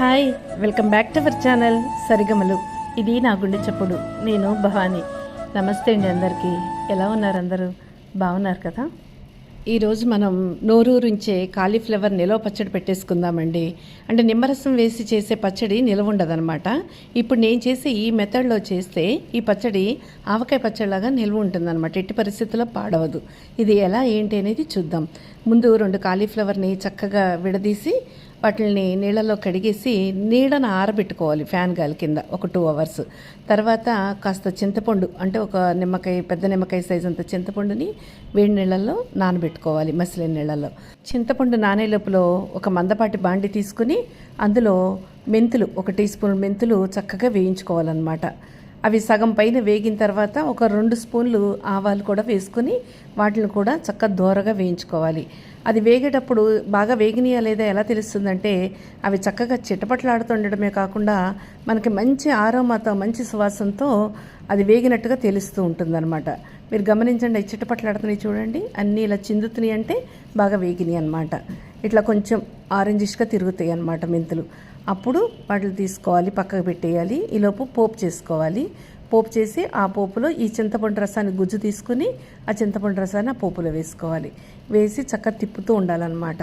Hi welcome back to our channel సరిగమలు. ఇది నా గుండె చప్పుడు నేను భవానీ. నమస్తే అండి అందరికీ. ఎలా ఉన్నారు అందరూ? బాగున్నారు కదా? ఈరోజు మనం నోరూరించే కాలీఫ్లవర్ నిలవ పచ్చడి పెట్టేసుకుందామండి. అంటే నిమ్మరసం వేసి చేసే పచ్చడి నిలవ ఉండదనమాట ఇప్పుడు నేను చేసే ఈ మెథడ్లో చేస్తే ఈ పచ్చడి ఆవకాయ పచ్చడిలాగా నిల్వ ఉంటుందన్నమాట ఎట్టి పరిస్థితుల్లో పాడవదు. ఇది ఎలా ఏంటి అనేది చూద్దాం. ముందు రెండు కాలీఫ్లవర్ని చక్కగా విడదీసి వాటిని నీళ్ళలో కడిగేసి నీడను ఆరబెట్టుకోవాలి ఫ్యాన్ గాలి కింద ఒక టూ అవర్స్. తర్వాత కాస్త చింతపండు అంటే ఒక నిమ్మకాయ పెద్ద నిమ్మకాయ సైజ్ అంత చింతపండుని వేడి నీళ్ళల్లో నానబెట్టుకోవాలి మసిలిన నీళ్ళల్లో. చింతపండు నానే లోపల ఒక మందపాటి బాండి తీసుకుని అందులో మెంతులు ఒక టీ స్పూన్ మెంతులు చక్కగా వేయించుకోవాలన్నమాట. అవి సగం పైన వేగిన తర్వాత ఒక రెండు స్పూన్లు ఆవాలు కూడా వేసుకుని వాటిని కూడా చక్కగా దోరగా వేయించుకోవాలి. అది వేగేటప్పుడు బాగా వేగినాయా లేదా ఎలా తెలుస్తుందంటే అవి చక్కగా చిటపట్లాడుతుండడమే కాకుండా మనకి మంచి ఆరోమాతో మంచి సువాసనతో అది వేగినట్టుగా తెలుస్తూ ఉంటుందన్నమాట. మీరు గమనించండి అవి చిటపట్లాడుతున్నాయి చూడండి. అన్నీ ఇలా చిందుతున్నాయి అంటే బాగా వేగినాయి అనమాట ఇట్లా కొంచెం ఆరెంజిష్గా తిరుగుతాయి అన్నమాట మెంతులు. అప్పుడు వాటిని తీసుకోవాలి పక్కకు పెట్టేయాలి. ఈలోపు పోపు చేసుకోవాలి. పోపు చేసి ఆ పోపులో ఈ చింతపండు రసాన్ని గుజ్జు తీసుకుని ఆ చింతపండు రసాన్ని ఆ పోపులో వేసుకోవాలి. వేసి చక్కగా తిప్పుతూ ఉండాలన్నమాట.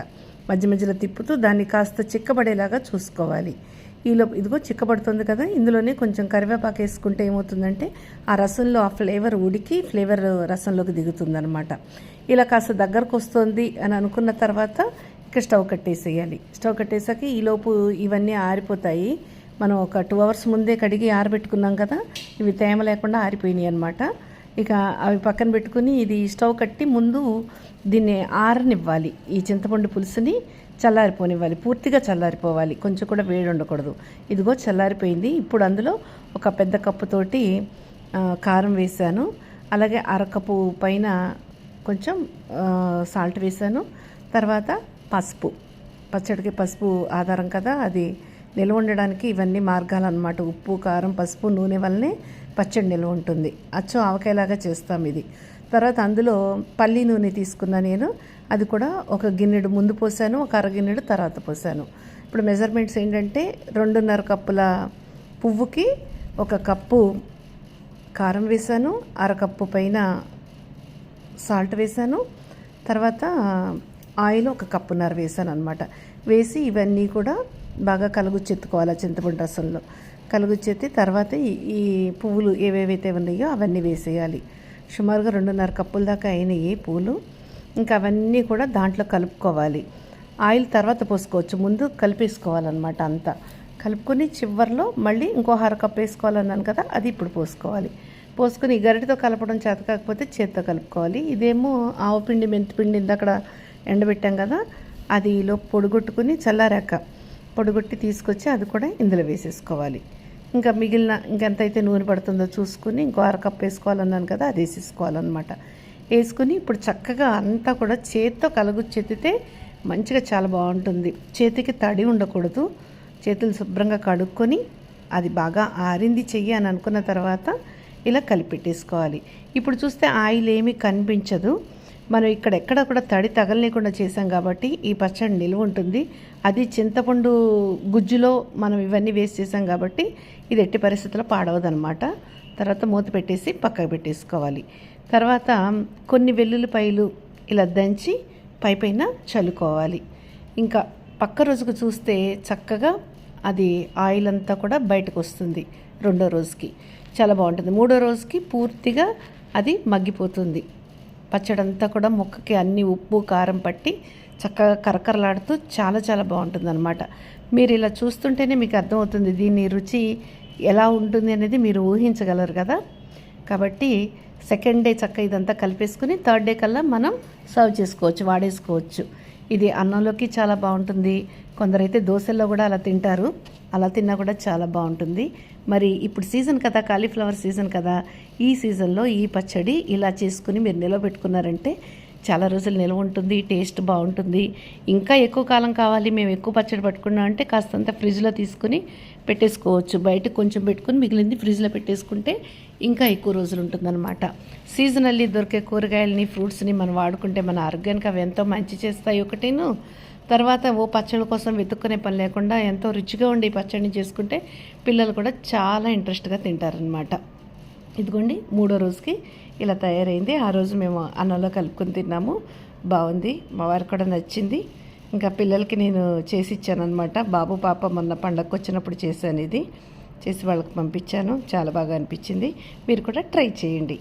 మధ్య మధ్యలో తిప్పుతూ దాన్ని కాస్త చిక్కబడేలాగా చూసుకోవాలి. ఈలో ఇదిగో చిక్కబడుతుంది కదా ఇందులోనే కొంచెం కరివేపాకు వేసుకుంటే ఏమవుతుందంటే ఆ రసంలో ఆ ఫ్లేవర్ ఉడికి ఫ్లేవర్ రసంలోకి దిగుతుందనమాట ఇలా కాస్త దగ్గరకు వస్తుంది అని అనుకున్న తర్వాత ఇక స్టవ్ కట్టేసేయాలి. స్టవ్ కట్టేసాక ఈలోపు ఇవన్నీ ఆరిపోతాయి. మనం ఒక టూ అవర్స్ ముందే కడిగి ఆరబెట్టుకున్నాం కదా ఇవి తేమ లేకుండా ఆరిపోయినాయి అనమాట ఇక అవి పక్కన పెట్టుకుని ఇది స్టవ్ కట్టి ముందు దీన్ని ఆరనివ్వాలి. ఈ చింతపండు పులుసుని చల్లారిపోనివ్వాలి. పూర్తిగా చల్లారిపోవాలి. కొంచెం కూడా వేడి ఉండకూడదు. ఇదిగో చల్లారిపోయింది. ఇప్పుడు అందులో ఒక పెద్ద కప్పుతోటి కారం వేసాను అలాగే అరకప్పు పైన కొంచెం సాల్ట్ వేసాను తర్వాత పసుపు. పచ్చడికి పసుపు ఆధారం కదా అది నిల్వ ఉండడానికి ఇవన్నీ మార్గాలు అన్నమాట ఉప్పు కారం పసుపు నూనె వల్లనే పచ్చడి నిల్వ ఉంటుంది. అచ్చం ఆవకాయలాగా చేస్తాం ఇది. తర్వాత అందులో పల్లి నూనె తీసుకున్నా నేను. అది కూడా ఒక గిన్నెడు ముందు పోసాను ఒక అర గిన్నెడు తర్వాత పోసాను. ఇప్పుడు మెజర్మెంట్స్ ఏంటంటే రెండున్నర కప్పుల పువ్వుకి ఒక కప్పు కారం వేసాను అరకప్పు పైన సాల్ట్ వేసాను. తర్వాత ఆయిల్ ఒక కప్పున్నర వేసాను అనమాట వేసి ఇవన్నీ కూడా బాగా కలుగుచ్చెత్తుకోవాలి ఆ చింతపండు రసంలో. కలుగుచ్చెత్తి తర్వాత ఈ- పువ్వులు ఏవేవైతే ఉన్నాయో అవన్నీ వేసేయాలి. సుమారుగా రెండున్నర కప్పుల దాకా అయినాయి పూలు ఇంకా అవన్నీ కూడా దాంట్లో కలుపుకోవాలి. ఆయిల్ తర్వాత పోసుకోవచ్చు. ముందు కలిపేసుకోవాలన్నమాట అంతా. కలుపుకొని చివర్లో మళ్ళీ ఇంకో అర వేసుకోవాలన్నాను కదా అది ఇప్పుడు పోసుకోవాలి. పోసుకొని గరిటితో గరిటతో కలపడం చేత కాకపోతే చేత్తో కలుపుకోవాలి. ఇదేమో ఆవు పిండి మెంతిపిండి ఇందక్కడ ఎండబెట్టాం కదా అది లో పొడిగొట్టుకుని చల్లారాక పొడిగొట్టి తీసుకొచ్చి అది కూడా ఇందులో వేసేసుకోవాలి. ఇంకా మిగిలిన ఇంకెంతైతే నూనె పడుతుందో చూసుకుని ఇంకో అరకప్పు వేసుకోవాలన్నాను కదా అది వేసేసుకోవాలన్నమాట. వేసుకుని ఇప్పుడు చక్కగా అంతా కూడా చేత్తో కలుగు చెత్తితే మంచిగా చాలా బాగుంటుంది. చేతికి తడి ఉండకూడదు. చేతులు శుభ్రంగా కడుక్కొని అది బాగా ఆరింది చెయ్యి అని అనుకున్న తర్వాత ఇలా కలిపెట్టేసుకోవాలి. ఇప్పుడు చూస్తే ఆయిల్ ఏమీ కనిపించదు. మనం ఇక్కడ ఎక్కడ కూడా తడి తగలలేకుండా చేసాం కాబట్టి ఈ పచ్చడి నిలువ ఉంటుంది. అది చింతపండు గుజ్జులో మనం ఇవన్నీ వేస్ట్ చేసాం కాబట్టి ఇది ఎట్టి పరిస్థితుల్లో పాడవదనమాట తర్వాత మూత పెట్టేసి పక్కకు పెట్టేసుకోవాలి. తర్వాత కొన్ని వెల్లుల్లిపాయలు ఇలా దంచి పై పైన చల్లుకోవాలి. ఇంకా పక్క రోజుకు చూస్తే చక్కగా అది ఆయిల్ అంతా కూడా బయటకు వస్తుంది రెండో రోజుకి. చాలా బాగుంటుంది. మూడో రోజుకి పూర్తిగా అది మగ్గిపోతుంది. పచ్చడంతా కూడా ముక్కకి అన్ని ఉప్పు కారం పట్టి చక్కగా కరకరలాడుతూ చాలా చాలా బాగుంటుంది అనమాట మీరు ఇలా చూస్తుంటేనే మీకు అర్థమవుతుంది దీని రుచి ఎలా ఉంటుంది అనేది మీరు ఊహించగలరు కదా? కాబట్టి సెకండ్ డే చక్క ఇదంతా కలిపేసుకుని థర్డ్ డే కల్లా మనం సర్వ్ చేసుకోవచ్చు వాడేసుకోవచ్చు. ఇది అన్నంలోకి చాలా బాగుంటుంది. కొందరైతే దోశల్లో కూడా అలా తింటారు. అలా తిన్నా కూడా చాలా బాగుంటుంది. మరి ఇప్పుడు సీజన్ కదా కాలీఫ్లవర్ సీజన్ కదా ఈ సీజన్లో ఈ పచ్చడి ఇలా చేసుకుని మీరు నిలబెట్టుకున్నారంటే చాలా రోజులు నిల్వ ఉంటుంది టేస్ట్ బాగుంటుంది. ఇంకా ఎక్కువ కాలం కావాలి మేము ఎక్కువ పచ్చడి పట్టుకున్నాం అంటే కాస్తంత ఫ్రిడ్జ్లో తీసుకుని పెట్టేసుకోవచ్చు. బయట కొంచెం పెట్టుకుని మిగిలింది ఫ్రిడ్జ్లో పెట్టేసుకుంటే ఇంకా ఎక్కువ రోజులు ఉంటుందన్నమాట. సీజనల్లీ దొరికే కూరగాయలని ఫ్రూట్స్ని మనం వాడుకుంటే మన ఆరోగ్యానికి అవి ఎంతో మంచి చేస్తాయి ఒకటేను. తర్వాత ఓ పచ్చడి కోసం వెతుక్కునే పని లేకుండా ఎంతో రుచిగా ఉండి ఈ పచ్చడిని చేసుకుంటే పిల్లలు కూడా చాలా ఇంట్రెస్ట్గా తింటారనమాట ఇదిగోండి మూడో రోజుకి ఇలా తయారైంది. ఆ రోజు మేము అన్నంలో కలుపుకొని తిన్నాము. బాగుంది. మా వారికి కూడా నచ్చింది. ఇంకా పిల్లలకి నేను చేసి ఇచ్చానమాట బాబు పాప మొన్న పండగకు వచ్చినప్పుడు చేశాను ఇది. చేసి వాళ్ళకి పంపించాను. చాలా బాగా అనిపించింది. మీరు కూడా ట్రై చేయండి.